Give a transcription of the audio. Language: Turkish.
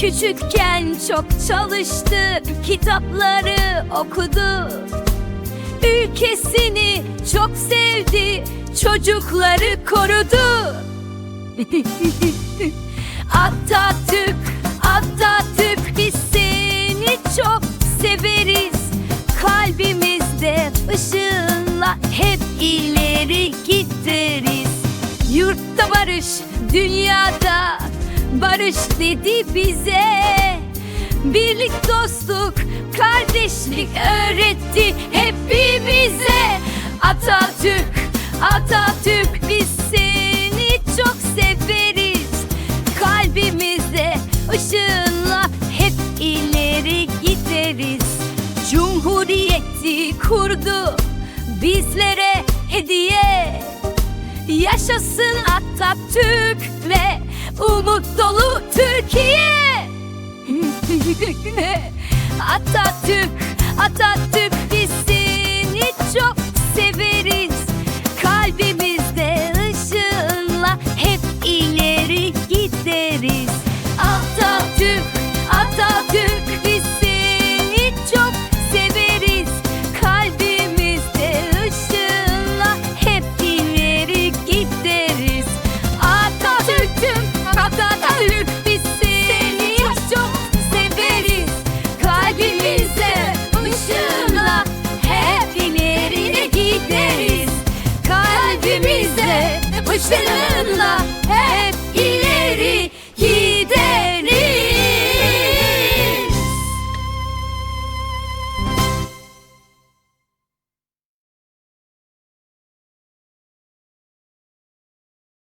Küçükken çok çalıştı, kitapları okudu. Ülkesini çok sevdi, çocukları korudu. Atatürk, Atatürk biz seni çok severiz. Kalbimizde ışığınla hep ileri gideriz. Yurtta barış, dünyada barış dedi bize. Birlik, dostluk, kardeşlik öğretti hepimize. Atatürk, Atatürk biz seni çok severiz. Kalbimizde ışığınla hep ileri gideriz. Cumhuriyeti kurdu bizlere hediye. Yaşasın Atatürk Atatürk, Atatürk biz seni çok severiz. Kalbimizde ışığınla hep ileri gideriz. Atatürk, Atatürk biz seni çok severiz. Kalbimizde ışığınla hep ileri gideriz. Atatürk'üm, Atatürk avuçlarımla hey.